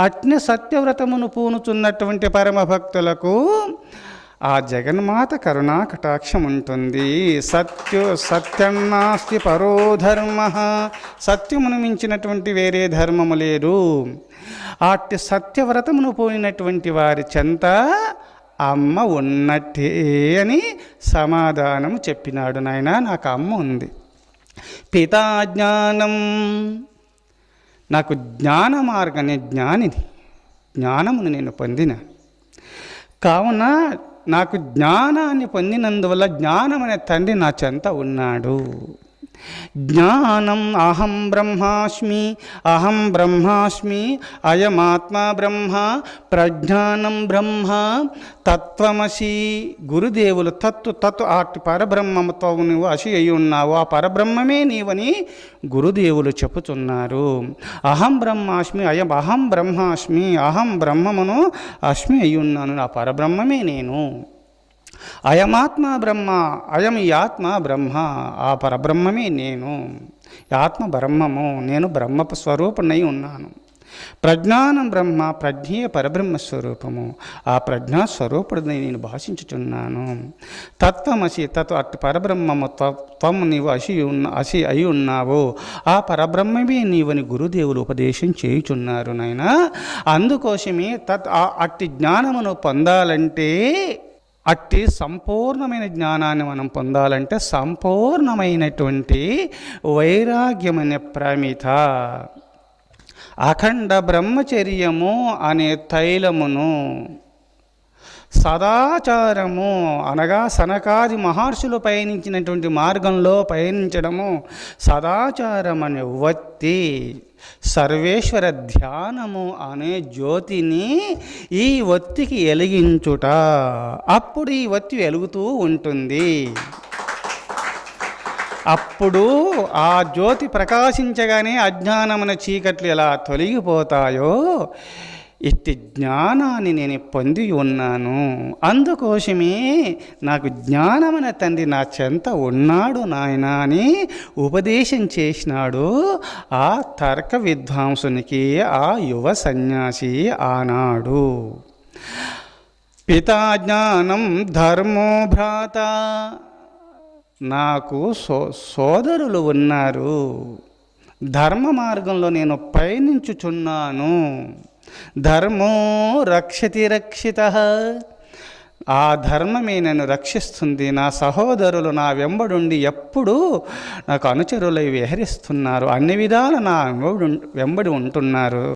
అట్ని సత్యవ్రతమును పూనుచున్నటువంటి పరమభక్తులకు ఆ జగన్మాత కరుణా కటాక్షం ఉంటుంది సత్యు సత్యన్నాస్తి పరో ధర్మ. సత్యమును మించినటువంటి వేరే ధర్మము లేదు. అట్టి సత్యవ్రతమును పోయినటువంటి వారి చెంత అమ్మ ఉన్నట్టే అని సమాధానం చెప్పినాడు నాయన. నాకు అమ్మ ఉంది. పితాజ్ఞానం నాకు జ్ఞాన మార్గాన్ని జ్ఞానిని జ్ఞానమును నేను పొందిన. కావున నాకు జ్ఞానాన్ని పొందినందువల్ల జ్ఞానం అనే తండ్రి నా చెంత ఉన్నాడు. జ్ఞానం అహం బ్రహ్మాస్మి అహం బ్రహ్మాస్మి అయమాత్మా బ్రహ్మ ప్రజ్ఞానం బ్రహ్మ తత్వమసి గురుదేవులు తత్తు తత్తు ఆటి పరబ్రహ్మతో నువ్వు అసి అయి ఉన్నావు. ఆ పరబ్రహ్మమే నీవని గురుదేవులు చెప్పుచున్నారు. అహం బ్రహ్మాస్మి అయం అహం బ్రహ్మాస్మి అహం బ్రహ్మమును అస్మి అయి ఉన్నాను. నా పరబ్రహ్మమే నేను. అయమాత్మ బ్రహ్మ అయం ఈ ఆత్మ బ్రహ్మ ఆ పరబ్రహ్మమే నేను ఆత్మ బ్రహ్మము నేను బ్రహ్మ స్వరూపణై ఉన్నాను. ప్రజ్ఞానం బ్రహ్మ ప్రజ్ఞేయ పరబ్రహ్మ స్వరూపము ఆ ప్రజ్ఞా స్వరూపుడిని నేను భాషించుచున్నాను. తత్వమసి తత్వ అటు పరబ్రహ్మము త్వం నీవు అసి ఉన్న అసి అయి ఉన్నావు. ఆ పరబ్రహ్మమే నీవని గురుదేవులు ఉపదేశం చేయుచున్నారు నాయన. అందుకోసమే తత్ ఆ అట్టి జ్ఞానమును పొందాలంటే అట్టి సంపూర్ణమైన జ్ఞానాన్ని మనం పొందాలంటే సంపూర్ణమైనటువంటి వైరాగ్యం అనే ప్రమిత. అఖండ బ్రహ్మచర్యము అనే తైలమును సదాచారము అనగా సనకాది మహర్షులు పయనించినటువంటి మార్గంలో పయనించడము సదాచారం అనే వత్తి సర్వేశ్వర ధ్యానము అనే జ్యోతిని ఈ వత్తికి వెలిగించుట. అప్పుడు ఈ వత్తి వెలుగుతూ ఉంటుంది. అప్పుడు ఆ జ్యోతి ప్రకాశించగానే అజ్ఞానమున చీకట్లు ఎలా తొలగిపోతాయో ఇట్టి జ్ఞానాన్ని నేను పొంది ఉన్నాను. అందుకోసమే నాకు జ్ఞానమైన తండ్రి నా చెంత ఉన్నాడు నాయన అని ఉపదేశం చేసినాడు ఆ తర్క విద్వాంసునికి ఆ యువ సన్యాసి ఆనాడు. పితా జ్ఞానం ధర్మో భ్రాత. నాకు సో సోదరులు ఉన్నారు. ధర్మ మార్గంలో నేను పయనించుచున్నాను. ధర్మో రక్షతి రక్షిత. ఆ ధర్మమే నన్ను రక్షిస్తుంది. నా సహోదరులు నా వెంబడుండి ఎప్పుడూ నాకు అనుచరులై విహరిస్తున్నారు. అన్ని విధాల నా వెంబడి వెంబడి ఉంటున్నారు.